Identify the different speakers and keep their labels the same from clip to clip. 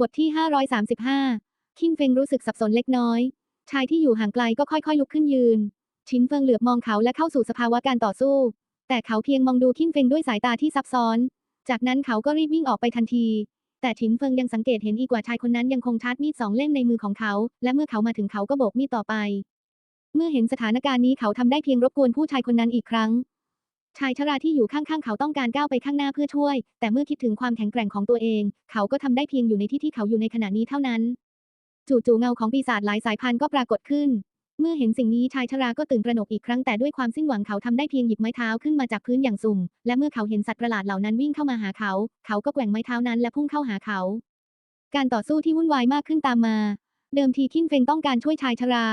Speaker 1: บทที่ 535 คิงเฟงรู้สึกสับสนเล็กน้อย ชายที่อยู่ห่างไกลก็ค่อยๆ ลุกขึ้นยืน ชินเฟิงเหลือบมองเขาและเข้าสู่สภาวะการต่อสู้ แต่เขาเพียงมองดูคิงเฟงด้วยสายตาที่ซับซ้อน จากนั้นเขาก็รีบวิ่งออกไปทันที แต่ชินเฟิงยังสังเกตเห็นอีกว่าชายคนนั้นยังคงชาร์จมีดสองเล่มในมือของเขา และเมื่อเขามาถึงเขาก็โบกมีดต่อไป เมื่อเห็นสถานการณ์นี้เขาทำได้เพียงรบกวนผู้ชายคนนั้นอีกครั้ง ชายชราที่อยู่ข้างๆ เขาต้องการก้าวไปข้างหน้าเพื่อช่วย แต่เมื่อคิดถึงความแข็งแกร่งของตัวเอง เขาก็ทำได้เพียงอยู่ในที่ที่เขาอยู่ในขณะนี้เท่านั้น จู่ๆเงาของปีศาจหลายสายพันธุ์ก็ปรากฏขึ้น เมื่อเห็นสิ่งนี้ชายชราก็ตื่นตระหนกอีกครั้งแต่ด้วยความสิ้นหวังเขาทำได้เพียงหยิบไม้เท้าขึ้นมาจากพื้นอย่างสุ่ม และเมื่อเขาเห็นสัตว์ประหลาดเหล่านั้นวิ่งเข้ามาหาเขา เขาก็แกว่งไม้เท้านั้นและพุ่งเข้าหาเขา การต่อสู้ที่วุ่นวายมากขึ้นตามมา เดิมทีคินเฟงต้องการช่วยชายชรา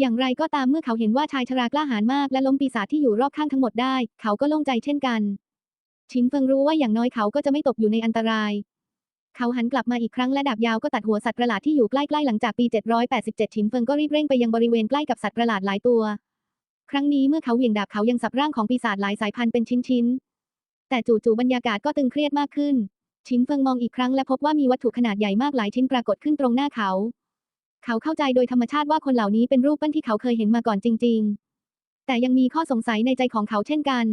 Speaker 1: อย่างไรก็ตามเมื่อเขาเห็นว่าชายชรากล้าหาญมากและล้มปีศาจที่อยู่รอบข้างทั้งหมดได้ เขาก็โล่งใจเช่นกันชินเฟิงรู้ว่าอย่างน้อยเขาก็จะไม่ตกอยู่ในอันตราย เขาหันกลับมาอีกครั้งและดาบยาวก็ตัดหัวสัตว์ประหลาดที่อยู่ใกล้ๆหลังจากปี 787 ชินเฟิงก็รีบเร่งไปยังบริเวณใกล้กับสัตว์ประหลาดหลายตัว ครั้งนี้เมื่อเขาเหวี่ยงดาบเขายังสับร่างของปีศาจหลายสายพันธุ์เป็นชิ้นๆ แต่จู่ๆบรรยากาศก็ตึงเครียดมากขึ้น ชินเฟิงมองอีกครั้งและพบว่ามีวัตถุขนาดใหญ่มากหลายชิ้นปรากฏขึ้นตรงหน้าเขา เขาเข้าใจโดยธรรมชาติว่าคนเหล่านี้เป็นรูปปั้นที่เขาเคยเห็นมาก่อนจริง ๆ แต่ยังมีข้อสงสัยในใจของเขาเช่นกัน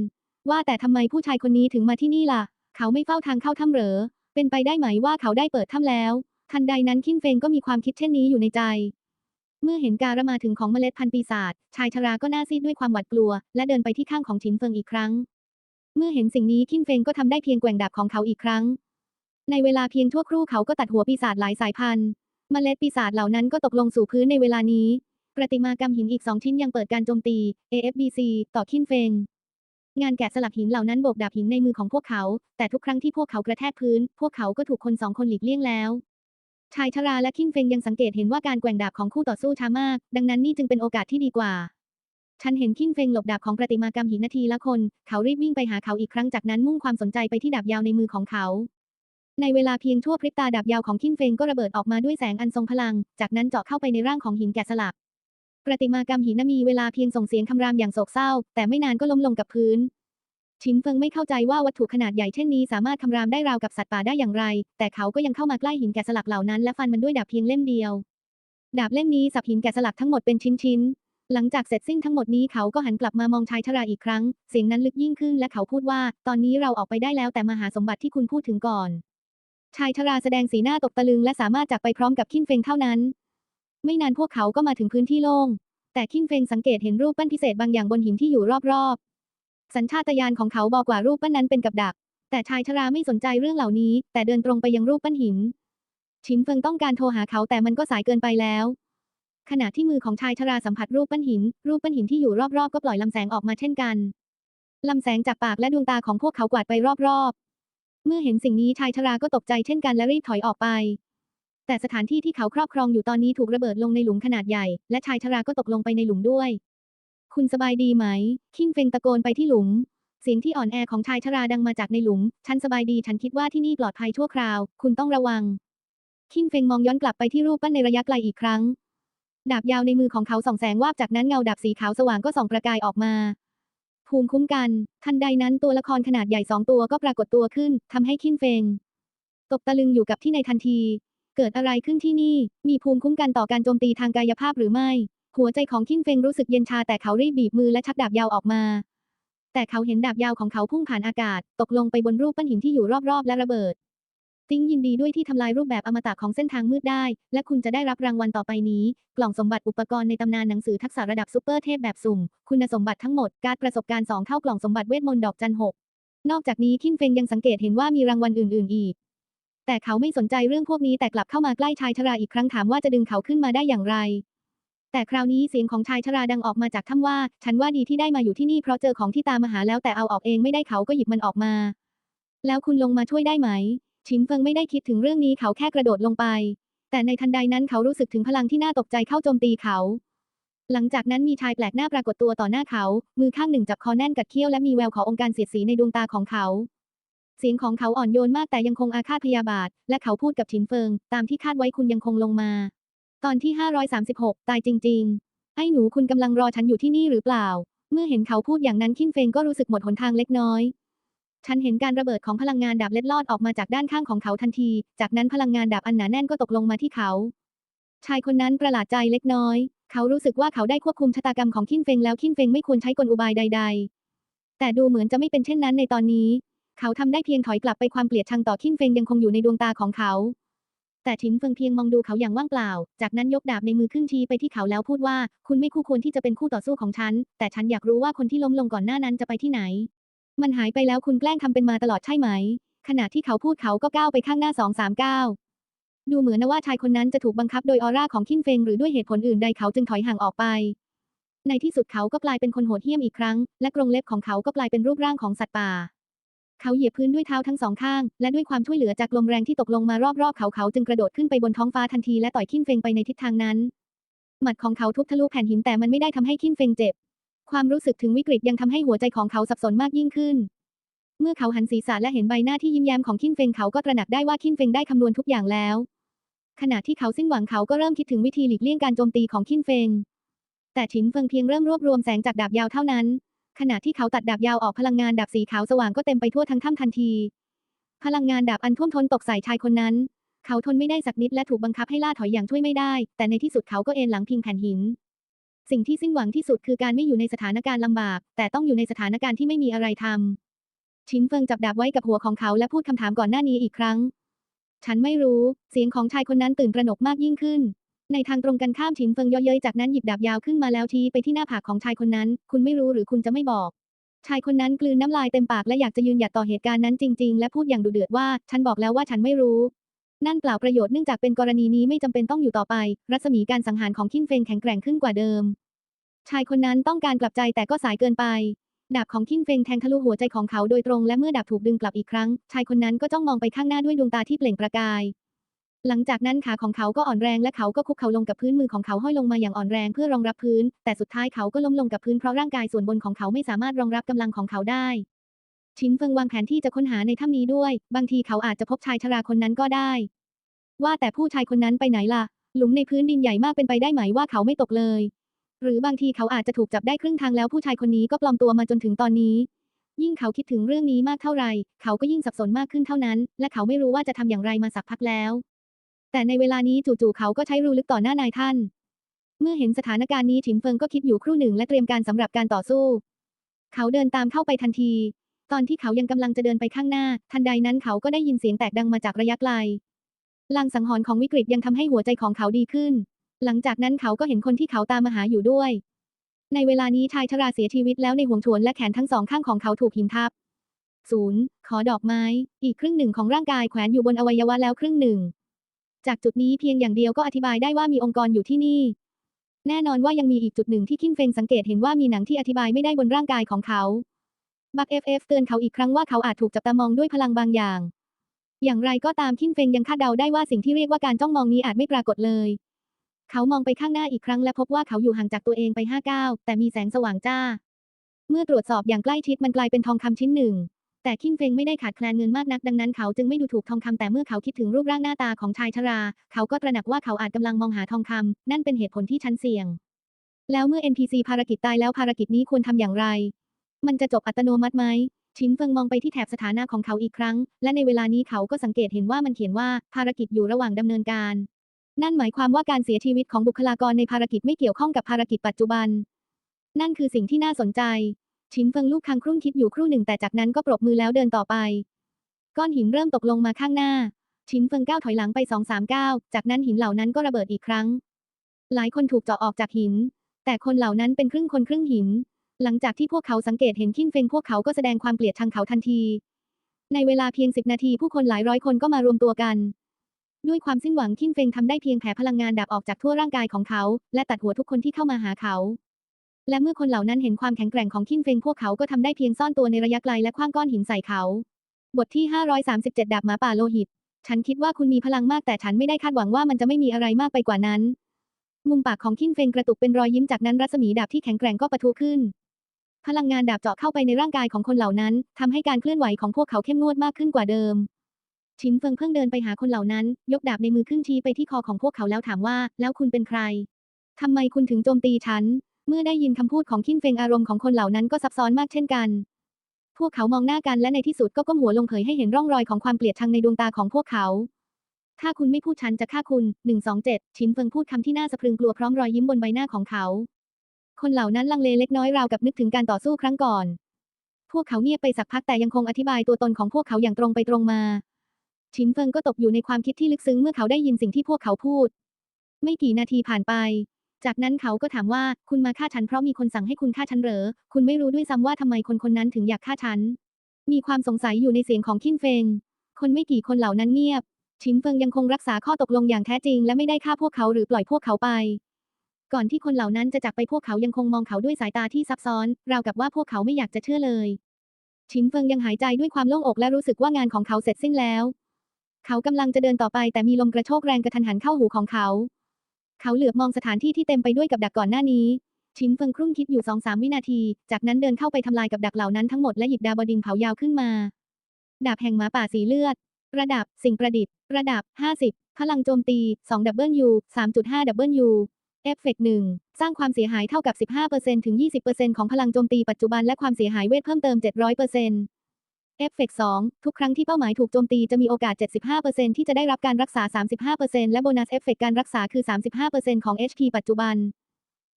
Speaker 1: ว่าแต่ทำไมผู้ชายคนนี้ถึงมาที่นี่ล่ะ เขาไม่เฝ้าทางเข้าถ้ำเหรอ เป็นไปได้ไหมว่าเขาได้เปิดถ้ำแล้ว ทันใดนั้นคินเฟงก็มีความคิดเช่นนี้อยู่ในใจ เมื่อเห็นการมาถึงของเมล็ดพันธุ์ปีศาจ ชายชราก็หน้าซีดด้วยความหวาดกลัว และเดินไปที่ข้างของชินเฟิงอีกครั้ง เมื่อเห็นสิ่งนี้คินเฟงก็ทำได้เพียงแกว่งดาบของเขาอีกครั้ง ในเวลาเพียงชั่วครู่เขาก็ตัดหัวปีศาจหลายสายพันธุ์ เมล็ดปีศาจเหล่านั้นก็ตกลงสู่พื้นในเวลานี้ประติมากรรมหินอีกสองชิ้นยังเปิดการโจมตี AFBC ต่อคินเฟง งานแกะสลักหินเหล่านั้นโบกดาบหินในมือของพวกเขา แต่ทุกครั้งที่พวกเขากระแทกพื้น พวกเขาก็ถูกคนสองคนหลีกเลี่ยงแล้ว ชายชราและคินเฟงยังสังเกตเห็นว่าการแกว่งดาบของคู่ต่อสู้ช้ามาก ดังนั้นนี่จึงเป็นโอกาสที่ดีกว่า ฉันเห็นคินเฟงหลบดาบของประติมากรรมหินนาทีละคน เขารีบวิ่งไปหาเขาอีกครั้งจากนั้นมุ่งความสนใจไปที่ดาบยาวในมือของเขา ในเวลาเพียงชั่วพริบตาดาบยาวของคินเฟงก็ระเบิดออกมาด้วยแสงอันทรงพลัง จากนั้นเจาะเข้าไปในร่างของหินแกะสลัก ประติมากรรมหินนมีเวลาเพียงส่งเสียงคำรามอย่างโศกเศร้า แต่ไม่นานก็ล้มลงกับพื้น ชินเฟิงไม่เข้าใจว่าวัตถุขนาดใหญ่เช่นนี้สามารถคำรามได้ราวกับสัตว์ป่าได้อย่างไร แต่เขาก็ยังเข้ามาใกล้หินแกะสลักเหล่านั้นและฟันมันด้วยดาบเพียงเล่มเดียว ดาบเล่มนี้สับหินแกะสลักทั้งหมดเป็นชิ้นๆ หลังจากเสร็จสิ้นทั้งหมดนี้เขาก็หันกลับมามองชายชราอีกครั้ง เสียงนั้นลึกยิ่งขึ้นและเขาพูดว่า ตอนนี้เราออกไปได้แล้วแต่มาหาสมบัติที่คุณพูดถึงก่อน ชายชราแสดงสีหน้าตกตะลึงและสามารถจากไปพร้อมกับคินเฟงเท่านั้น ไม่นานพวกเขาก็มาถึงพื้นที่โล่ง แต่คินเฟงสังเกตเห็นรูปปั้นพิเศษบางอย่างบนหินที่อยู่รอบๆ สัญชาตญาณของเขาบอกว่ารูปปั้นนั้นเป็นกับดัก แต่ชายชราไม่สนใจเรื่องเหล่านี้ แต่เดินตรงไปยังรูปปั้นหิน ชินเฟิงต้องการโทรหาเขาแต่มันก็สายเกินไปแล้ว ขณะที่มือของชายชราสัมผัสรูปปั้นหิน รูปปั้นหินที่อยู่รอบๆ ก็ปล่อยลำแสงออกมาเช่นกันลำแสงจากปากและดวงตาของพวกเขากวาดไปรอบๆ เมื่อเห็นสิ่งนี้ชายชราก็ตกใจเช่นกันและรีบถอยออกไป แต่สถานที่ที่เขาครอบครองอยู่ตอนนี้ถูกระเบิดลงในหลุมขนาดใหญ่ และชายชราก็ตกลงไปในหลุมด้วย คุณสบายดีไหม คิงเฟงตะโกนไปที่หลุม เสียงที่อ่อนแอของชายชราดังมาจากในหลุม ฉันสบายดีฉันคิดว่าที่นี่ปลอดภัยชั่วคราว คุณต้องระวัง คิงเฟงมองย้อนกลับไปที่รูปปั้นในระยะไกลอีกครั้ง ดาบยาวในมือของเขาส่องแสงวาบจากนั้นเงาดาบสีขาวสว่างก็ส่องประกายออกมา ภูมิคุ้มกัน ทันใดนั้นตัวละครขนาดใหญ่สองตัวก็ปรากฏตัวขึ้นทำให้คินเฟง ตกตะลึงอยู่กับที่ในทันที เกิดอะไรขึ้นที่นี่ มีภูมิคุ้มกันต่อการโจมตีทางกายภาพหรือไม่ หัวใจของคินเฟงรู้สึกเย็นชาแต่เขารีบบีบมือและชักดาบยาวออกมา แต่เขาเห็นดาบยาวของเขาพุ่งผ่านอากาศ ตกลงไปบนรูปปั้นหินที่อยู่รอบๆ และระเบิด ติ้งยินดีด้วยที่ทำลายรูปแบบอมตะของเส้นทางมืดได้ และคุณจะได้รับรางวัลต่อไปนี้ กล่องสมบัติอุปกรณ์ในตำนานหนังสือทักษะระดับซูเปอร์เทพแบบสุ่ม คุณสมบัติทั้งหมด การประสบการณ์2เท่ากล่องสมบัติเวทมนต์ดอกจันหกนอกจากนี้คินเฟงยังสังเกตเห็นว่ามีรางวัลอื่น ๆ อีก แต่เขาไม่สนใจเรื่องพวกนี้แต่กลับเข้ามาใกล้ชายชราอีกครั้งถามว่าจะดึงเขาขึ้นมาได้อย่างไร แต่คราวนี้เสียงของชายชราดังออกมาจากถ้ำว่า ฉันว่าดีที่ได้มาอยู่ที่นี่เพราะเจอของที่ตามมาหาแล้วแต่เอาออกเองไม่ได้เขาก็หยิบมันออกมา แล้วคุณลงมาช่วยได้ไหม ชินเฟิงไม่ได้คิดถึงเรื่องนี้เขาแค่กระโดดลงไป แต่ในทันใดนั้นเขารู้สึกถึงพลังที่น่าตกใจเข้าโจมตีเขา หลังจากนั้นมีชายแปลกหน้าปรากฏตัวต่อหน้าเขา มือข้างหนึ่งจับคอแน่นกัดเขี้ยวและมีแววขององค์การเสียดสีในดวงตาของเขา เสียงของเขาอ่อนโยนมากแต่ยังคงอาฆาตพยาบาท และเขาพูดกับชินเฟิง ตามที่คาดไว้คุณยังคงลงมา ตอนที่ 536 ตายจริง ๆ ไอ้หนูคุณกำลังรอฉันอยู่ที่นี่หรือเปล่า เมื่อเห็นเขาพูดอย่างนั้นคินเฟงก็รู้สึกหมดหนทางเล็กน้อย ฉันเห็นการระเบิดของพลังงานดาบเล็ดลอดออกมาจากด้านข้างของเขาทันที จากนั้นพลังงานดาบอันหนาแน่นก็ตกลงมาที่เขา ชายคนนั้นประหลาดใจเล็กน้อย เขารู้สึกว่าเขาได้ควบคุมชะตากรรมของคินเฟงแล้วคินเฟงไม่ควรใช้กลอุบายใด ๆ แต่ดูเหมือนจะไม่เป็นเช่นนั้นในตอนนี้ เขาทำได้เพียงถอยกลับไปความเกลียดชังต่อคินเฟงยังคงอยู่ในดวงตาของเขา แต่ฉินเฟิงเพียงมองดูเขาอย่างว่างเปล่า จากนั้นยกดาบในมือขึ้นชี้ไปที่เขาแล้วพูดว่า คุณไม่คู่ควรที่จะเป็นคู่ต่อสู้ของฉัน แต่ฉันอยากรู้ว่าคนที่ล้มลงก่อนหน้านั้นจะไปที่ไหน มันหายไปแล้วคุณแกล้งทำเป็นมาตลอดใช่ไหม ขณะที่เขาพูดเขาก็ก้าวไปข้างหน้าสองสามก้าวดูเหมือนนะว่าชายคนนั้นจะถูกบังคับโดยออร่าของคินเฟงหรือด้วยเหตุผลอื่นใดเขาจึงถอยห่างออกไป ในที่สุดเขาก็กลายเป็นคนโหดเหี้ยมอีกครั้ง และกรงเล็บของเขาก็กลายเป็นรูปร่างของสัตว์ป่า เขาเหยียบพื้นด้วยเท้าทั้งสองข้าง และด้วยความช่วยเหลือจากลมแรงที่ตกลงมารอบๆเขาเขาจึงกระโดดขึ้นไปบนท้องฟ้าทันทีและต่อยคินเฟงไปในทิศทางนั้น หมัดของเขาทุบทะลุแผ่นหินแต่มันไม่ได้ทำให้คินเฟงเจ็บ ความรู้สึกถึงวิกฤตยังทำให้หัวใจของเขาสับสนมากยิ่งขึ้น เมื่อเขาหันศีรษะและเห็นใบหน้าที่ยิ้มแย้มของคินเฟงเขาก็ตระหนักได้ว่าคินเฟงได้คำนวณทุกอย่างแล้ว ขณะที่เขาสิ้นหวังเขาก็เริ่มคิดถึงวิธีหลีกเลี่ยงการโจมตีของคินเฟง แต่ฉินเฟิงเพียงเริ่มรวบรวมแสงจากดาบยาวเท่านั้น ขณะที่เขาตัดดาบยาวออกพลังงานดาบสีขาวสว่างก็เต็มไปทั่วทั้งถ้ำทันที พลังงานดาบอันท่วมท้นตกใส่ชายคนนั้น เขาทนไม่ได้สักนิดและถูกบังคับให้ล่าถอยอย่างช่วยไม่ได้ แต่ในที่สุดเขาก็เอนหลังพิงแผ่นหิน สิ่งที่สิ้นหวังที่สุดคือการไม่อยู่ในสถานการณ์ลำบาก แต่ต้องอยู่ในสถานการณ์ที่ไม่มีอะไรทำชินเฟิงจับดาบไว้กับหัวของเขาและพูดคำถามก่อนหน้านี้อีกครั้ง ฉันไม่รู้ เสียงของชายคนนั้นตื่นตระหนกมากยิ่งขึ้น ในทางตรงกันข้ามฉินเฟิงเย่อเย้ยจากนั้นหยิบดาบยาวขึ้นมาแล้วชี้ไปที่หน้าผากของชายคนนั้น คุณไม่รู้หรือคุณจะไม่บอกชายคนนั้นกลืนน้ำลายเต็มปากและอยากจะยืนหยัดต่อเหตุการณ์นั้นจริง ๆ และพูดอย่างดุเดือดว่า ฉันบอกแล้วว่าฉันไม่รู้ นั่นเปล่าประโยชน์เนื่องจากเป็นกรณีนี้ไม่จำเป็นต้องอยู่ต่อไป รัศมีการสังหารของคินเฟงแข็งแกร่งขึ้นกว่าเดิม ชายคนนั้นต้องการกลับใจแต่ก็สายเกินไป ดาบของคินเฟงแทงทะลุหัวใจของเขาโดยตรงและเมื่อดาบถูกดึงกลับอีกครั้ง ชายคนนั้นก็จ้องมองไปข้างหน้าด้วยดวงตาที่เปล่งประกาย หลังจากนั้นขาของเขาก็อ่อนแรงและเขาก็คุกเข่าลงกับพื้นมือของเขาห้อยลงมาอย่างอ่อนแรงเพื่อรองรับพื้น แต่สุดท้ายเขาก็ล้มลงกับพื้นเพราะร่างกายส่วนบนของเขาไม่สามารถรองรับกำลังของเขาได้ชินเฟิงวางแผนที่จะค้นหาในถ้ำนี้ด้วย บางทีเขาอาจจะพบชายชราคนนั้นก็ได้ ว่าแต่ผู้ชายคนนั้นไปไหนล่ะ หลุมในพื้นดินใหญ่มากเป็นไปได้ไหมว่าเขาไม่ตกเลย หรือบางทีเขาอาจจะถูกจับได้ครึ่งทางแล้วผู้ชายคนนี้ก็ปลอมตัวมาจนถึงตอนนี้ ยิ่งเขาคิดถึงเรื่องนี้มากเท่าไหร่ เขาก็ยิ่งสับสนมากขึ้นเท่านั้น และเขาไม่รู้ว่าจะทำอย่างไรมาสักพักแล้ว แต่ในเวลานี้จู่ๆเขาก็ใช้รูลึกต่อหน้านายท่าน เมื่อเห็นสถานการณ์นี้ฉินเฟิงก็คิดอยู่ครู่หนึ่งและเตรียมการสำหรับการต่อสู้ เขาเดินตามเข้าไปทันที ตอนที่เขายังกำลังจะเดินไปข้างหน้า ทันใดนั้นเขาก็ได้ยินเสียงแตกดังมาจากระยะไกล ลางสังหรณ์ของวิกฤตยังทำให้หัวใจของเขาดีขึ้น หลังจากนั้นเขาก็เห็นคนที่เขาตามมาหาอยู่ด้วย ในเวลานี้ชายชราเสียชีวิตแล้วในห่วงชวนและแขนทั้งสองข้างของเขาถูกหินทับศูนย์ขอดอกไม้ อีกครึ่งหนึ่งของร่างกายแขวนอยู่บนอวัยวะแล้วครึ่งหนึ่ง จากจุดนี้เพียงอย่างเดียวก็อธิบายได้ว่ามีองค์กรอยู่ที่นี่ แน่นอนว่ายังมีอีกจุดหนึ่งที่คินเฟงสังเกตเห็นว่ามีหนังที่อธิบายไม่ได้บนร่างกายของเขาบักเอฟเอฟเตือนเขาอีกครั้งว่าเขาอาจถูกจับตามองด้วยพลังบางอย่าง อย่างไรก็ตามคินเฟงยังคาดเดาได้ว่าสิ่งที่เรียกว่าการจ้องมองนี้อาจไม่ปรากฏเลย เขามองไปข้างหน้าอีกครั้งและพบว่าเขาอยู่ห่างจากตัวเองไปห้าก้าวแต่มีแสงสว่างจ้า เมื่อตรวจสอบอย่างใกล้ชิดมันกลายเป็นทองคำชิ้นหนึ่ง แต่คินเฟงไม่ได้ขาดแคลนเงินมากนักดังนั้นเขาจึงไม่ดูถูกทองคำแต่เมื่อเขาคิดถึงรูปร่างหน้าตาของชายชรา เขาก็ตระหนักว่าเขาอาจกำลังมองหาทองคำนั่นเป็นเหตุผลที่ชั้นเสี่ยง แล้วเมื่อ NPC ภารกิจตายแล้วภารกิจนี้ควรทำอย่างไร มันจะจบอัตโนมัติไหม ชินเฟิงมองไปที่แถบสถานะของเขาอีกครั้ง และในเวลานี้เขาก็สังเกตเห็นว่ามันเขียนว่าภารกิจอยู่ระหว่างดำเนินการ นั่นหมายความว่าการเสียชีวิตของบุคลากรในภารกิจไม่เกี่ยวข้องกับภารกิจปัจจุบัน นั่นคือสิ่งที่น่าสนใจ ชินเฟิงลูกคังครุ่นคิดอยู่ครู่หนึ่งแต่จากนั้นก็ปรบมือแล้วเดินต่อไป ก้อนหินเริ่มตกลงมาข้างหน้า ชินเฟิงก้าวถอยหลังไปสองสามก้าวจากนั้นหินเหล่านั้นก็ระเบิดอีกครั้ง หลายคนถูกเจาะออกจากหิน แต่คนเหล่านั้นเป็นครึ่งคนครึ่งหิน หลังจากที่พวกเขาสังเกตเห็นคินเฟงพวกเขาก็แสดงความเกลียดชังเขาทันที ในเวลาเพียงสิบนาทีผู้คนหลายร้อยคนก็มารวมตัวกัน ด้วยความสิ้นหวังคินเฟงทำได้เพียงแผ่พลังงานดับออกจากทั่วร่างกายของเขา และตัดหัวทุกคนที่เข้ามาหาเขา และเมื่อคนเหล่านั้นเห็นความแข็งแกร่งของคินเฟงพวกเขาก็ทำได้เพียงซ่อนตัวในระยะไกลและคว้างก้อนหินใส่เขา บทที่ 537 ดาบหมาป่าโลหิต ฉันคิดว่าคุณมีพลังมากแต่ฉันไม่ได้คาดหวังว่ามันจะไม่มีอะไรมากไปกว่านั้นมุมปากของคินเฟงกระตุกเป็นรอยยิ้มจากนั้นรัศมีดาบที่แข็งแกร่งก็ปะทุขึ้น พลังงานดาบเจาะเข้าไปในร่างกายของคนเหล่านั้นทำให้การเคลื่อนไหวของพวกเขาเข้มงวดมากขึ้นกว่าเดิม ชินเฟิงเพิ่งเดินไปหาคนเหล่านั้น ยกดาบในมือขึ้นชี้ไปที่คอของพวกเขาแล้วถามว่า แล้วคุณเป็นใครทำไมคุณถึงโจมตีฉัน เมื่อได้ยินคำพูดของคินเฟิงอารมณ์ของคนเหล่านั้นก็ซับซ้อนมากเช่นกัน พวกเขามองหน้ากันและในที่สุดก็ก้มหัวลงเผยให้เห็นร่องรอยของความเกลียดชังในดวงตาของพวกเขาถ้าคุณไม่พูดฉันจะฆ่าคุณ 127 ชินเฟิงพูดคำที่น่าสะพรึงกลัวพร้อมรอยยิ้มบนใบหน้าของเขา คนเหล่านั้นลังเลเล็กน้อยราวกับนึกถึงการต่อสู้ครั้งก่อน พวกเขาเงียบไปสักพักแต่ยังคงอธิบายตัวตนของพวกเขาอย่างตรงไปตรงมาชินเฟิงก็ตกอยู่ในความคิดที่ลึกซึ้งเมื่อเขาได้ยินสิ่งที่พวกเขาพูด ไม่กี่นาทีผ่านไป จากนั้นเขาก็ถามว่าคุณมาฆ่าฉันเพราะมีคนสั่งให้คุณฆ่าฉันเหรอ คุณไม่รู้ด้วยซ้ำว่าทำไมคนคนนั้นถึงอยากฆ่าฉัน มีความสงสัยอยู่ในเสียงของคินเฟงคนไม่กี่คนเหล่านั้นเงียบ ชินเฟิงยังคงรักษาข้อตกลงอย่างแท้จริง และไม่ได้ฆ่าพวกเขาหรือปล่อยพวกเขาไป ก่อนที่คนเหล่านั้นจะจากไปพวกเขายังคงมองเขาด้วยสายตาที่ซับซ้อน ราวกับว่าพวกเขาไม่อยากจะเชื่อเลย ชินเฟิงยังหายใจด้วยความโล่งอกและรู้สึกว่างานของเขาเสร็จสิ้นแล้ว เขากำลังจะเดินต่อไปแต่มีลมกระโชกแรงกระทันหันเข้าหูของเขา เขาเหลือบมองสถานที่ที่เต็มไปด้วยกับดักก่อนหน้านี้ ชินเฟิงครุ่นคิดอยู่สองสามวินาที จากนั้นเดินเข้าไปทำลายกับดักเหล่านั้นทั้งหมดและหยิบดาบดินเผายาวขึ้นมา ดาบแห่งหมาป่าสีเลือด ระดับ สิ่งประดิษฐ์ ระดับ 50 พลังโจมตี2ดับ เอฟเฟกต์1สร้างความเสียหายเท่ากับ 15%ถึง 20%ของพลังโจมตีปัจจุบันและความเสียหายเวทเพิ่มเติม 700%เอฟเฟกต์2ทุกครั้งที่เป้าหมายถูกโจมตีจะมีโอกาส 75%ที่จะได้รับการรักษา 35%และโบนัสเอฟเฟกการรักษาคือ 35%ของ HP ปัจจุบัน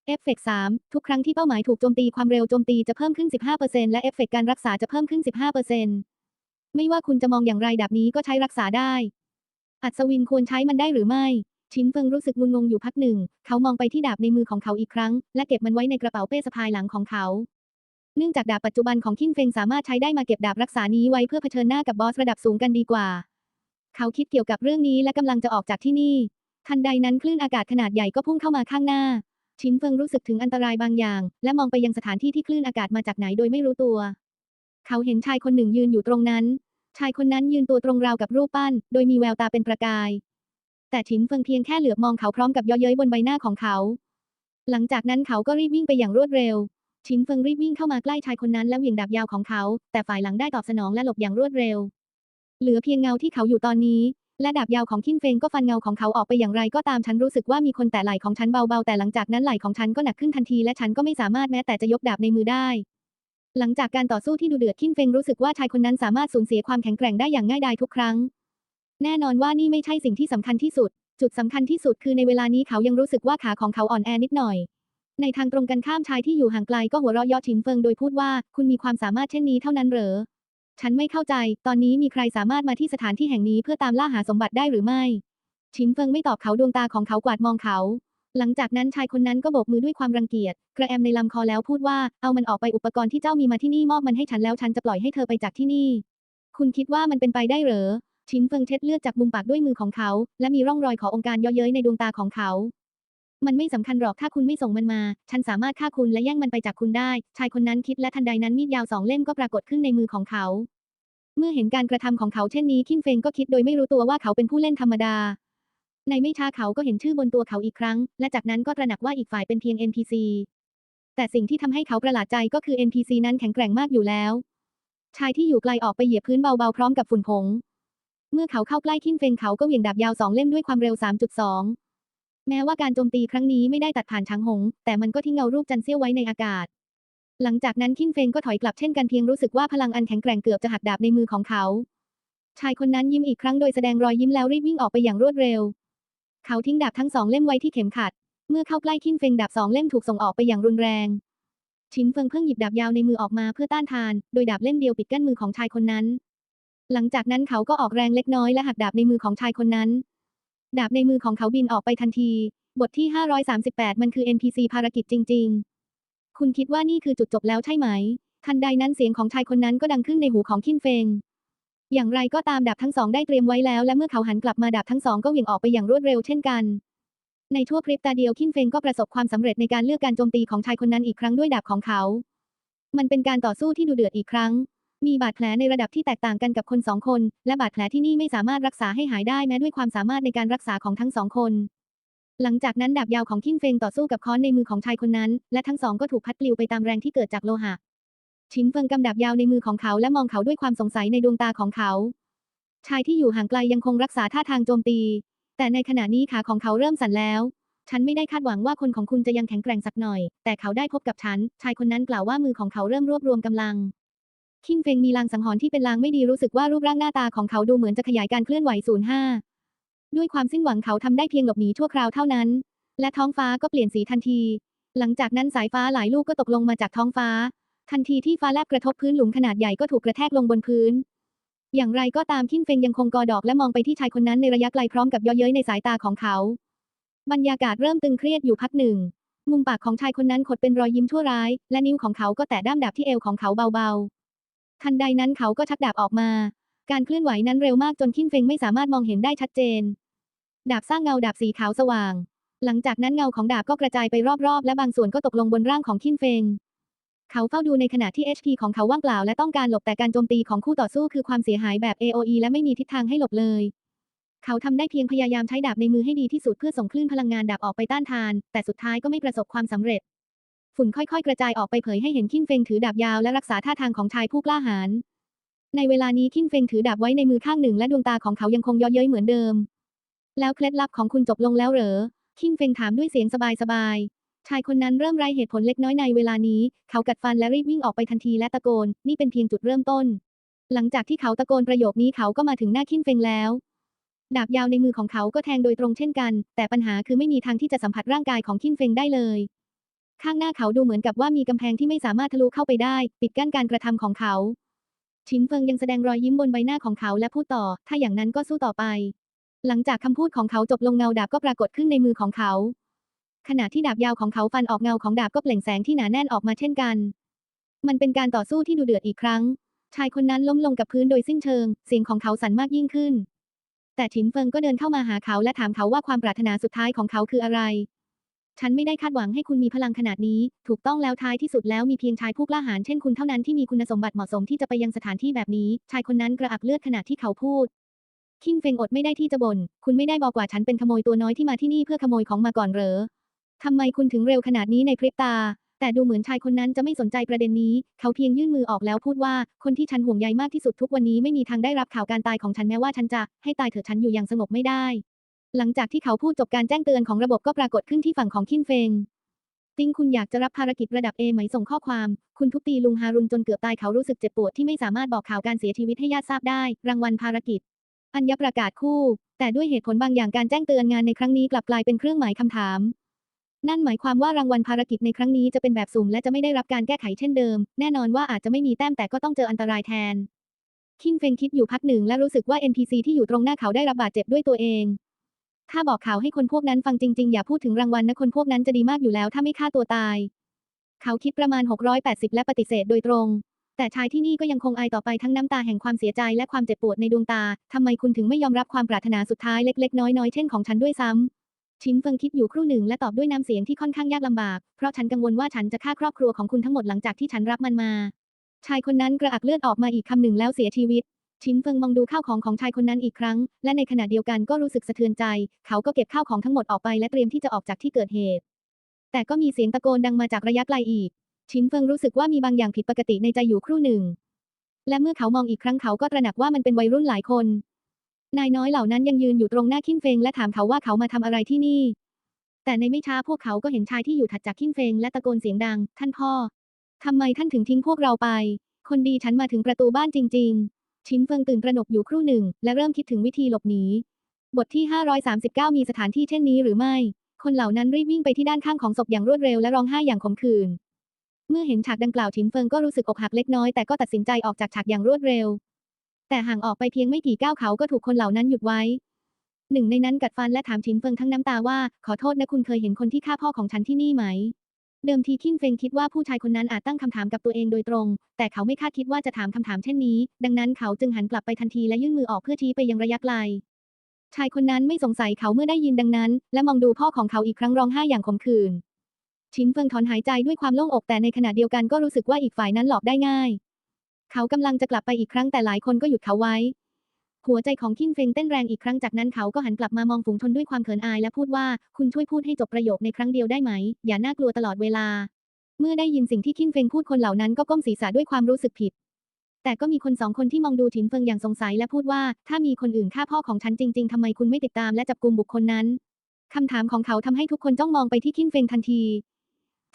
Speaker 1: เอฟเฟกต์3ทุกครั้งที่เป้าหมายถูกโจมตีความเร็วโจมตีจะเพิ่มขึ้น 15%และเอฟเฟกการรักษาจะเพิ่มขึ้น 15%ไม่ว่าคุณจะมองอย่างไรดาบนี้ก็ใช้รักษาได้ อัศวินควรใช้มันได้หรือไม่ ชินเฟิงรู้สึกงุนงงอยู่พักหนึ่ง เขามองไปที่ดาบในมือของเขาอีกครั้ง และเก็บมันไว้ในกระเป๋าเป้สะพายหลังของเขา เนื่องจากดาบปัจจุบันของคินเฟงสามารถใช้ได้มาเก็บดาบรักษานี้ไว้เพื่อเผชิญหน้ากับบอสระดับสูงกันดีกว่า เขาคิดเกี่ยวกับเรื่องนี้และกำลังจะออกจากที่นี่ ทันใดนั้นคลื่นอากาศขนาดใหญ่ก็พุ่งเข้ามาข้างหน้า ชินเฟิงรู้สึกถึงอันตรายบางอย่าง และมองไปยังสถานที่ที่คลื่นอากาศมาจากไหนโดยไม่รู้ตัว เขาเห็นชายคนหนึ่งยืนอยู่ตรงนั้น ชายคนนั้นยืนตัวตรงราวกับรูปปั้น โดยมีแววตาเป็นประกาย แต่ฉินเฟิงเพียงแค่เหลือบมองเขาพร้อมกับย่อเย้ยบนใบหน้าของเขา หลังจากนั้นเขาก็รีบวิ่งไปอย่างรวดเร็วชินเฟิงรีบวิ่งเข้ามาใกล้ชายคนนั้นและเหวี่ยงดาบยาวของเขา แต่ฝ่ายหลังได้ตอบสนองและหลบอย่างรวดเร็ว เหลือเพียงเงาที่เขาอยู่ตอนนี้ และดาบยาวของคินเฟงก็ฟันเงาของเขาออกไปอย่างไรก็ตามฉันรู้สึกว่ามีคนแต่ไหล่ของฉันเบาๆแต่หลังจากนั้นไหล่ของฉันก็หนักขึ้นทันทีและฉันก็ไม่สามารถแม้แต่จะยกดาบในมือได้หลังจากการต่อสู้ที่ดูเดือดคินเฟงรู้สึกว่าชายคนนั้นสามารถสูญเสียความแข็งแกร่งได้อย่างง่ายดายทุกครั้ง แน่นอนว่านี่ไม่ใช่สิ่งที่สำคัญที่สุด จุดสำคัญที่สุดคือในเวลานี้เขายังรู้สึกว่าขาของเขาอ่อนแอนิดหน่อย ในทางตรงกันข้ามชายที่อยู่ห่างไกลก็หัวเราะยาะชินเฟิงโดยพูดว่าคุณมีความสามารถเช่นนี้เท่านั้นเหรอ ฉันไม่เข้าใจ ตอนนี้มีใครสามารถมาที่สถานที่แห่งนี้เพื่อตามล่าหาสมบัติได้หรือไม่ ชินเฟิงไม่ตอบเขาดวงตาของเขากวาดมองเขา หลังจากนั้นชายคนนั้นก็โบกมือด้วยความรังเกียจ กระแอมในลำคอแล้วพูดว่า เอามันออกไปอุปกรณ์ที่เจ้ามีมาที่นี่มอบมันให้ฉันแล้วฉันจะปล่อยให้เธอไปจากที่นี่ คุณคิดว่ามันเป็นไปได้เหรอ ชินเฟิงเช็ดเลือดจากมุมปากด้วยมือของเขา และมีร่องรอยขององค์การเย่อเย้ยในดวงตาของเขา มันไม่สำคัญหรอกถ้าคุณไม่ส่งมันมา ฉันสามารถฆ่าคุณและแย่งมันไปจากคุณได้ ชายคนนั้นคิดและทันใดนั้นมีดยาวสองเล่มก็ปรากฏขึ้นในมือของเขา เมื่อเห็นการกระทำของเขาเช่นนี้คินเฟงก็คิดโดยไม่รู้ตัวว่าเขาเป็นผู้เล่นธรรมดา ในไม่ช้าเขาก็เห็นชื่อบนตัวเขาอีกครั้ง และจากนั้นก็ตระหนักว่าอีกฝ่ายเป็นเพียง NPC แต่สิ่งที่ทำให้เขาประหลาดใจก็คือ NPC นั้นแข็งแกร่งมากอยู่แล้ว ชายที่อยู่ไกลออกไปเหยียบพื้นเบาๆพร้อมกับฝุ่นผง เมื่อเขาเข้าใกล้คินเฟงเขาก็เหวี่ยงดาบยาวสองเล่มด้วยความเร็ว 3.2 แม้ว่าการโจมตีครั้งนี้ไม่ได้ตัดผ่านช้างหง แต่มันก็ทิ้งเงารูปจันเซี่ยวไว้ในอากาศ หลังจากนั้นคินเฟงก็ถอยกลับเช่นกันเพียงรู้สึกว่าพลังอันแข็งแกร่งเกือบจะหักดาบในมือของเขา ชายคนนั้นยิ้มอีกครั้งโดยแสดงรอยยิ้มแล้วรีบวิ่งออกไปอย่างรวดเร็ว เขาทิ้งดาบทั้งสองเล่มไว้ที่เข็มขัด เมื่อเข้าใกล้คินเฟงดาบสองเล่มถูกส่งออกไปอย่างรุนแรงชินเฟิงเพิ่งหยิบดาบยาวในมือออกมาเพื่อต้านทาน โดยดาบเล่มเดียวปิดกั้นมือของชายคนนั้น หลังจากนั้นเขาก็ออกแรงเล็กน้อยและหักดาบในมือของชายคนนั้น ดาบในมือของเขาบินออกไปทันที บทที่ 538 มันคือ NPC ภารกิจจริง ๆ คุณคิดว่านี่คือจุดจบแล้วใช่ไหม ทันใดนั้นเสียงของชายคนนั้นก็ดังขึ้นในหูของคินเฟง อย่างไรก็ตามดาบทั้งสองได้เตรียมไว้แล้วและเมื่อเขาหันกลับมาดาบทั้งสองก็เหวี่ยงออกไปอย่างรวดเร็วเช่นกัน ในชั่วพริบตาเดียวคินเฟงก็ประสบความสำเร็จในการเลือกการโจมตีของชายคนนั้นอีกครั้งด้วยดาบของเขา มันเป็นการต่อสู้ที่ดูเดือดอีกครั้ง มีบาดแผลในระดับที่แตกต่างกันกับคนสองคน และบาดแผลที่นี่ไม่สามารถรักษาให้หายได้แม้ด้วยความสามารถในการรักษาของทั้งสองคน หลังจากนั้นดาบยาวของคินเฟงต่อสู้กับค้อนในมือของชายคนนั้น และทั้งสองก็ถูกพัดปลิวไปตามแรงที่เกิดจากโลหะ ชินเฟิงกำดาบยาวในมือของเขาและมองเขาด้วยความสงสัยในดวงตาของเขา ชายที่อยู่ห่างไกลยังคงรักษาท่าทางโจมตี แต่ในขณะนี้ขาของเขาเริ่มสั่นแล้วฉันไม่ได้คาดหวังว่าคนของคุณจะยังแข็งแกร่งสักหน่อย แต่เขาได้พบกับฉัน ชายคนนั้นกล่าวว่ามือของเขาเริ่มรวบรวมกำลัง คินเฟงมีลางสังหรณ์ที่เป็นลางไม่ดีรู้สึกว่ารูปร่างหน้าตาของเขาดูเหมือนจะขยายการเคลื่อนไหว05ด้วยความสิ้นหวังเขาทำได้เพียงหลบหนีชั่วคราวเท่านั้น และท้องฟ้าก็เปลี่ยนสีทันที หลังจากนั้นสายฟ้าหลายลูกก็ตกลงมาจากท้องฟ้า ทันทีที่ฟ้าแลบกระทบพื้นหลุมขนาดใหญ่ก็ถูกกระแทกลงบนพื้น อย่างไรก็ตามคินเฟงยังคงกอดอกและมองไปที่ชายคนนั้นในระยะไกลพร้อมกับย่อเย้ยในสายตาของเขา บรรยากาศเริ่มตึงเครียดอยู่พักหนึ่งมุมปากของชายคนนั้นขดเป็นรอยยิ้มชั่วร้าย และนิ้วของเขาก็แตะด้ามดาบที่เอวของเขาเบาๆ ทันใดนั้นเขาก็ชักดาบออกมา การเคลื่อนไหวนั้นเร็วมากจนคินเฟงไม่สามารถมองเห็นได้ชัดเจน ดาบสร้างเงาดาบสีขาวสว่าง หลังจากนั้นเงาของดาบก็กระจายไปรอบๆ และบางส่วนก็ตกลงบนร่างของคินเฟง เขาเฝ้าดูในขณะที่ HP ของเขาว่างเปล่าและต้องการหลบแต่การโจมตีของคู่ต่อสู้คือความเสียหายแบบ AOE และไม่มีทิศทางให้หลบเลย เขาทำได้เพียงพยายามใช้ดาบในมือให้ดีที่สุดเพื่อส่งคลื่นพลังงานดาบออกไปต้านทาน แต่สุดท้ายก็ไม่ประสบความสำเร็จ ฝุ่นค่อยๆ กระจายออกไปเผยให้เห็นคินเฟงถือดาบยาวและรักษาท่าทางของชายผู้กล้าหาญ ในเวลานี้คินเฟงถือดาบไว้ในมือข้างหนึ่งและดวงตาของเขายังคงเย้อเย้ยเหมือนเดิม แล้วเคล็ดลับของคุณจบลงแล้วเหรอ คินเฟงถามด้วยเสียงสบายๆ ชายคนนั้นเริ่มไร้เหตุผลเล็กน้อยในเวลานี้ เขากัดฟันและรีบวิ่งออกไปทันทีและตะโกน นี่เป็นเพียงจุดเริ่มต้น หลังจากที่เขาตะโกนประโยคนี้เขาก็มาถึงหน้าคินเฟงแล้วดาบยาวในมือของเขาก็แทงโดยตรงเช่นกัน แต่ปัญหาคือไม่มีทางที่จะสัมผัสร่างกายของคินเฟงได้เลย ข้างหน้าเขาดูเหมือนกับว่ามีกำแพงที่ไม่สามารถทะลุเข้าไปได้ ปิดกั้นการกระทำของเขาชินเฟิงยังแสดงรอยยิ้มบนใบหน้าของเขาและพูดต่อ ถ้าอย่างนั้นก็สู้ต่อไป หลังจากคำพูดของเขาจบลงเงาดาบก็ปรากฏขึ้นในมือของเขา ขณะที่ดาบยาวของเขาฟันออกเงาของดาบก็เปล่งแสงที่หนาแน่นออกมาเช่นกัน มันเป็นการต่อสู้ที่ดูเดือดอีกครั้ง ชายคนนั้นล้มลงกับพื้นโดยสิ้นเชิง เสียงของเขาสั่นมากยิ่งขึ้น แต่ฉินเฟิงก็เดินเข้ามาหาเขาและถามเขาว่าความปรารถนาสุดท้ายของเขาคืออะไร ฉันไม่ได้คาดหวังให้คุณมีพลังขนาดนี้ ถูกต้องแล้วท้ายที่สุดแล้วมีเพียงชายผู้กล้าหาญเช่นคุณเท่านั้นที่มีคุณสมบัติเหมาะสมที่จะไปยังสถานที่แบบนี้ ชายคนนั้นกระอักเลือดขณะที่เขาพูด คิงเฟงอดไม่ได้ที่จะบน่น คุณไม่ได้บอกว่าฉันเป็นขโมยตัวน้อยที่มาที่นี่เพื่อขโมยของมาก่อนเหรอทำไมคุณถึงเร็วขนาดนี้ในพริบตา แต่ดูเหมือนชายคนนั้นจะไม่สนใจประเด็นนี้ เขาเพียงยื่นมือออกแล้วพูดว่า คนที่ฉันห่วงใยมากที่สุดทุกวันนี้ไม่มีทางได้รับข่าวการตายของฉันแม้ว่าฉันจะให้ตายเถอะฉันอยู่อย่างสงบไม่ได้ หลังจากที่เขาพูดจบการแจ้งเตือนของระบบก็ปรากฏขึ้นที่ฝั่งของคินเฟงติงคุณอยากจะรับภารกิจระดับ A ไหมส่งข้อความ คุณทุบตีลุงฮารุนจนเกือบตายเขารู้สึกเจ็บปวดที่ไม่สามารถบอกข่าวการเสียชีวิตให้ญาติทราบได้ รางวัลภารกิจ อัญญประกาศคู่ แต่ด้วยเหตุผลบางอย่างการแจ้งเตือนงานในครั้งนี้กลับกลายเป็นเครื่องหมายคำถาม นั่นหมายความว่ารางวัลภารกิจในครั้งนี้จะเป็นแบบสุ่มและจะไม่ได้รับการแก้ไขเช่นเดิม แน่นอนว่าอาจจะไม่มีแต้มแต่ก็ต้องเจออันตรายแทนคิงเฟงคิดอยู่พักหนึ่งและรู้สึกว่า NPC ที่อยู่ตรงหน้าเขาได้รับบาดเจ็บด้วยตัวเอง ถ้าบอกข่าวให้คนพวกนั้นฟังจริง ๆ อย่าพูดถึงรางวัลนะคนพวกนั้นจะดีมากอยู่แล้วถ้าไม่ฆ่าตัวตาย เขาคิดประมาณ 680 และปฏิเสธโดยตรง แต่ชายที่นี่ก็ยังคงอายต่อไปทั้งน้ำตาแห่งความเสียใจและความเจ็บปวดในดวงตาทำไมคุณถึงไม่ยอมรับความปรารถนาสุดท้ายเล็กๆ น้อยๆเช่นของฉันด้วยซ้ำชินเฟิงคิดอยู่ครู่หนึ่งและตอบด้วยน้ำเสียงที่ค่อนข้างยากลำบาก เพราะฉันกังวลว่าฉันจะฆ่าครอบครัวของคุณทั้งหมดหลังจากที่ฉันรับมันมา ชายคนนั้นกระอักเลือดออกมาอีกคำหนึ่งแล้วเสียชีวิต ชินเฟิงมองดูข้าวของของชายคนนั้นอีกครั้ง และในขณะเดียวกันก็รู้สึกสะเทือนใจ เขาก็เก็บข้าวของทั้งหมดออกไปและเตรียมที่จะออกจากที่เกิดเหตุ แต่ก็มีเสียงตะโกนดังมาจากระยะไกลอีก ชินเฟิงรู้สึกว่ามีบางอย่างผิดปกติในใจอยู่ครู่หนึ่ง และเมื่อเขามองอีกครั้งเขาก็ตระหนักว่ามันเป็นวัยรุ่นหลายคน นายน้อยเหล่านั้นยังยืนอยู่ตรงหน้าคินเฟงและถามเขาว่าเขามาทำอะไรที่นี่ แต่ในไม่ช้าพวกเขาก็เห็นชายที่อยู่ถัดจากคินเฟงและตะโกนเสียงดัง ท่านพ่อทำไมท่านถึงทิ้งพวกเราไป คนดีฉันมาถึงประตูบ้านจริง ๆ ชินเฟิงตื่นตระหนกอยู่ครู่หนึ่ง และเริ่มคิดถึงวิธีหลบหนี บทที่ 539 มีสถานที่เช่นนี้หรือไม่ คนเหล่านั้นรีบวิ่งไปที่ด้านข้างของศพอย่างรวดเร็วและร้องไห้อย่างขมขื่น เมื่อเห็นฉากดังกล่าวชินเฟิงก็รู้สึกอกหักเล็กน้อยแต่ก็ตัดสินใจออกจากฉากอย่างรวดเร็ว แต่ห่างออกไปเพียงไม่กี่ก้าวเขาก็ถูกคนเหล่านั้นหยุดไว้ หนึ่งในนั้นกัดฟันและถามชินเฟิงทั้งน้ำตาว่า ขอโทษนะคุณเคยเห็นคนที่ฆ่าพ่อของฉันที่นี่ไหม เดิมทีคินเฟงคิดว่าผู้ชายคนนั้นอาจตั้งคำถามกับตัวเองโดยตรง แต่เขาไม่คาดคิดว่าจะถามคำถามเช่นนี้ ดังนั้นเขาจึงหันกลับไปทันทีและยื่นมือออกเพื่อชี้ไปยังระยะไกล ชายคนนั้นไม่สงสัยเขาเมื่อได้ยินดังนั้น และมองดูพ่อของเขาอีกครั้งร้องไห้อย่างขมขื่น ชินเฟิงถอนหายใจด้วยความโล่งอกแต่ในขณะเดียวกันก็รู้สึกว่าอีกฝ่ายนั้นหลอกได้ง่าย เขากำลังจะกลับไปอีกครั้งแต่หลายคนก็หยุดเขาไว้ หัวใจของคินเฟงเต้นแรงอีกครั้งจากนั้นเขาก็หันกลับมามองฝูงชนด้วยความเขินอายและพูดว่า คุณช่วยพูดให้จบประโยคในครั้งเดียวได้ไหม อย่าน่ากลัวตลอดเวลา เมื่อได้ยินสิ่งที่คินเฟงพูดคนเหล่านั้นก็ก้มศีรษะด้วยความรู้สึกผิด แต่ก็มีคนสองคนที่มองดูฉินเฟิงอย่างสงสัยและพูดว่า ถ้ามีคนอื่นฆ่าพ่อของฉันจริง ๆทำไมคุณไม่ติดตามและจับกุมบุคคลนั้นคำถามของเขาทำให้ทุกคนจ้องมองไปที่คินเฟงทันที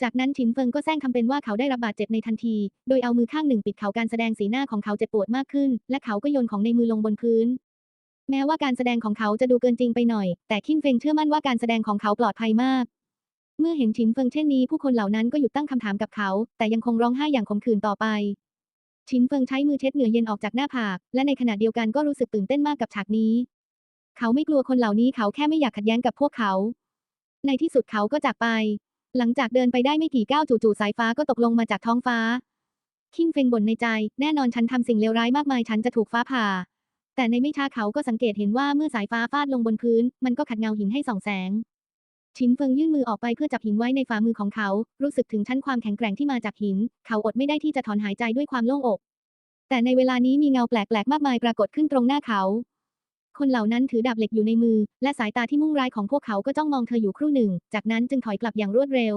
Speaker 1: จากนั้นฉินเฟิงก็แซงทำเป็นว่าเขาได้รับบาดเจ็บในทันที โดยเอามือข้างหนึ่งปิดเขาการแสดงสีหน้าของเขาเจ็บปวดมากขึ้น และเขาก็โยนของในมือลงบนพื้น แม้ว่าการแสดงของเขาจะดูเกินจริงไปหน่อย แต่คินเฟิงเชื่อมั่นว่าการแสดงของเขาปลอดภัยมาก เมื่อเห็นฉินเฟิงเช่นนี้ ผู้คนเหล่านั้นก็หยุดตั้งคำถามกับเขา แต่ยังคงร้องไห้อย่างขมขื่นต่อไป ฉินเฟิงใช้มือเช็ดเหงื่อเย็นออกจากหน้าผาก และในขณะเดียวกันก็รู้สึกตื่นเต้นมากกับฉากนี้ เขาไม่กลัวคนเหล่านี้เขาแค่ไม่อยากขัดแย้งกับพวกเขา ในที่สุดเขาก็จากไป หลังจากเดินไปได้ไม่กี่ก้าวจู่ๆสายฟ้าก็ตกลงมาจากท้องฟ้า คิงเฟงบ่นในใจ แน่นอนฉันทำสิ่งเลวร้ายมากมายฉันจะถูกฟ้าผ่า แต่ในไม่ช้าเขาก็สังเกตเห็นว่าเมื่อสายฟ้าฟาดลงบนพื้น มันก็ขัดเงาหินให้ส่องแสง ชินเฟิงยื่นมือออกไปเพื่อจับหินไว้ในฝ่ามือของเขา รู้สึกถึงชั้นความแข็งแกร่งที่มาจากหิน เขาอดไม่ได้ที่จะถอนหายใจด้วยความโล่งอก แต่ในเวลานี้มีเงาแปลกๆมากมายปรากฏขึ้นตรงหน้าเขา คนเหล่านั้นถือดาบเหล็กอยู่ในมือ และสายตาที่มุ่งร้ายของพวกเขาก็จ้องมองเธออยู่ครู่หนึ่ง จากนั้นจึงถอยกลับอย่างรวดเร็ว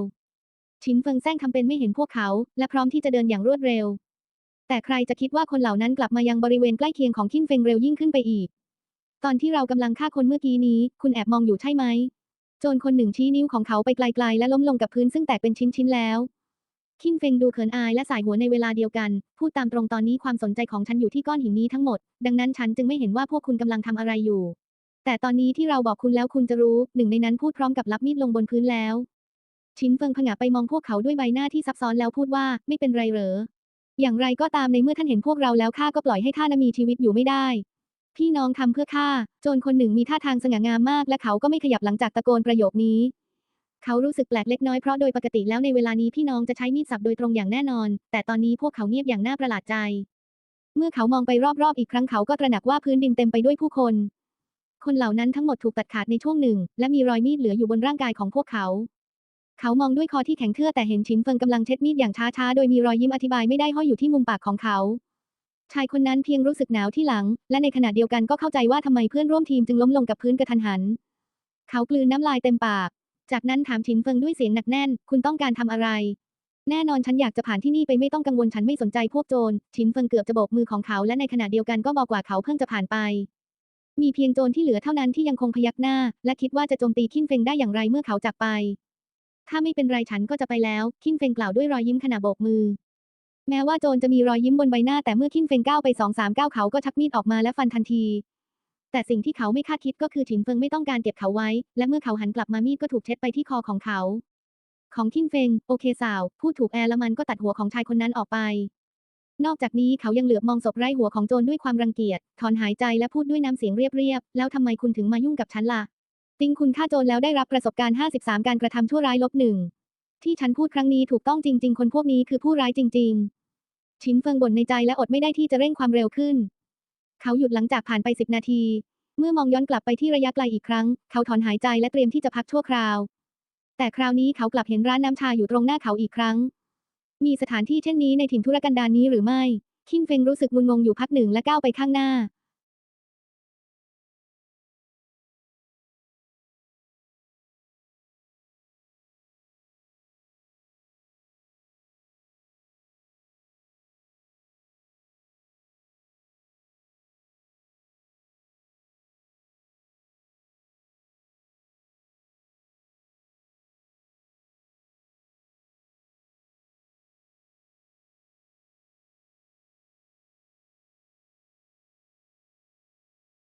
Speaker 1: ชินเฟิงแซงทำเป็นไม่เห็นพวกเขา และพร้อมที่จะเดินอย่างรวดเร็ว แต่ใครจะคิดว่าคนเหล่านั้นกลับมายังบริเวณใกล้เคียงของคินเฟิงเร็วยิ่งขึ้นไปอีก ตอนที่เรากำลังฆ่าคนเมื่อกี้นี้ คุณแอบมองอยู่ใช่ไหม โจรคนหนึ่งชี้นิ้วของเขาไปไกลๆ และล้มลงกับพื้นซึ่งแตกเป็นชิ้นๆแล้ว คินเฟงดูเขินอายและสายหัวในเวลาเดียวกัน พูดตามตรงตอนนี้ความสนใจของฉันอยู่ที่ก้อนหินนี้ทั้งหมด ดังนั้นฉันจึงไม่เห็นว่าพวกคุณกำลังทำอะไรอยู่ แต่ตอนนี้ที่เราบอกคุณแล้วคุณจะรู้หนึ่งในนั้นพูดพร้อมกับรับมีดลงบนพื้นแล้ว ชินเฟิงผงะไปมองพวกเขาด้วยใบหน้าที่ซับซ้อนแล้วพูดว่าไม่เป็นไรเหรอ อย่างไรก็ตามในเมื่อท่านเห็นพวกเราแล้วข้าก็ปล่อยให้ท่านมีชีวิตอยู่ไม่ได้ พี่น้องทำเพื่อข้า โจรคนหนึ่งมีท่าทางสง่างามมาก และเขาก็ไม่ขยับหลังจากตะโกนประโยคนี้ เขารู้สึกแปลกเล็กน้อยเพราะโดยปกติแล้วในเวลานี้พี่น้องจะใช้มีดสับโดยตรงอย่างแน่นอน แต่ตอนนี้พวกเขาเงียบอย่างน่าประหลาดใจ เมื่อเขามองไปรอบๆ อีกครั้งเขาก็ตระหนักว่าพื้นดินเต็มไปด้วยผู้คน คนเหล่านั้นทั้งหมดถูกตัดขาดในช่วงหนึ่ง และมีรอยมีดเหลืออยู่บนร่างกายของพวกเขา เขามองด้วยคอที่แข็งเทื่อแต่เห็นชินเฟิงกำลังเช็ดมีดอย่างช้าๆ โดยมีรอยยิ้มอธิบายไม่ได้ห้อยอยู่ที่มุมปากของเขาชายคนนั้นเพียงรู้สึกหนาวที่หลัง และในขณะเดียวกันก็เข้าใจว่าทำไมเพื่อนร่วมทีมจึงล้มลงกับพื้นกระทันหัน เขากลืนน้ำลายเต็มปาก จากนั้นถามชินเฟิงด้วยเสียงหนักแน่น คุณต้องการทำอะไร แน่นอนฉันอยากจะผ่านที่นี่ไปไม่ต้องกังวลฉันไม่สนใจพวกโจรชินเฟิงเกือบจะโบกมือของเขาและในขณะเดียวกันก็บอกว่าเขาเพิ่งจะผ่านไป มีเพียงโจรที่เหลือเท่านั้นที่ยังคงพยักหน้า และคิดว่าจะโจมตีคินเฟิงได้อย่างไรเมื่อเขาจากไป ถ้าไม่เป็นไรฉันก็จะไปแล้ว คินเฟิงกล่าวด้วยรอยยิ้มขณะโบกมือแม้ว่าโจรจะมีรอยยิ้มบนใบหน้าแต่เมื่อคินเฟงก้าวไปสองสามก้าวเขาก็ชักมีดออกมาและฟันทันที แต่สิ่งที่เขาไม่คาดคิดก็คือฉินเฟิงไม่ต้องการเก็บเขาไว้ และเมื่อเขาหันกลับมามีดก็ถูกเช็ดไปที่คอของเขา ของคินเฟง โอเคสาว พูดถูกแอร์ล้วมันก็ตัดหัวของชายคนนั้นออกไป นอกจากนี้เขายังเหลือบมองศพไร้หัวของโจรด้วยความรังเกียจ ถอนหายใจและพูดด้วยน้ำเสียงเรียบๆ แล้วทำไมคุณถึงมายุ่งกับฉันล่ะ ติงคุณฆ่าโจรแล้วได้รับประสบการณ์ 53 การกระทำชั่วร้ายลบหนึ่ง ที่ฉันพูดครั้งนี้ถูกต้องจริง ๆ คนพวกนี้คือผู้ร้ายจริง ๆ ชินเฟิงบ่นในใจและอดไม่ได้ที่จะเร่งความเร็วขึ้น เขาหยุดหลังจากผ่านไปสิบนาที เมื่อมองย้อนกลับไปที่ระยะไกลอีกครั้ง เขาถอนหายใจและเตรียมที่จะพักชั่วคราว แต่คราวนี้เขากลับเห็นร้านน้ำชาอยู่ตรงหน้าเขาอีกครั้ง มีสถานที่เช่นนี้ในถิ่นทุรกันดารนี้หรือไม่ คินเฟงรู้สึกงุนงงอยู่พักหนึ่งและก้าวไปข้างหน้า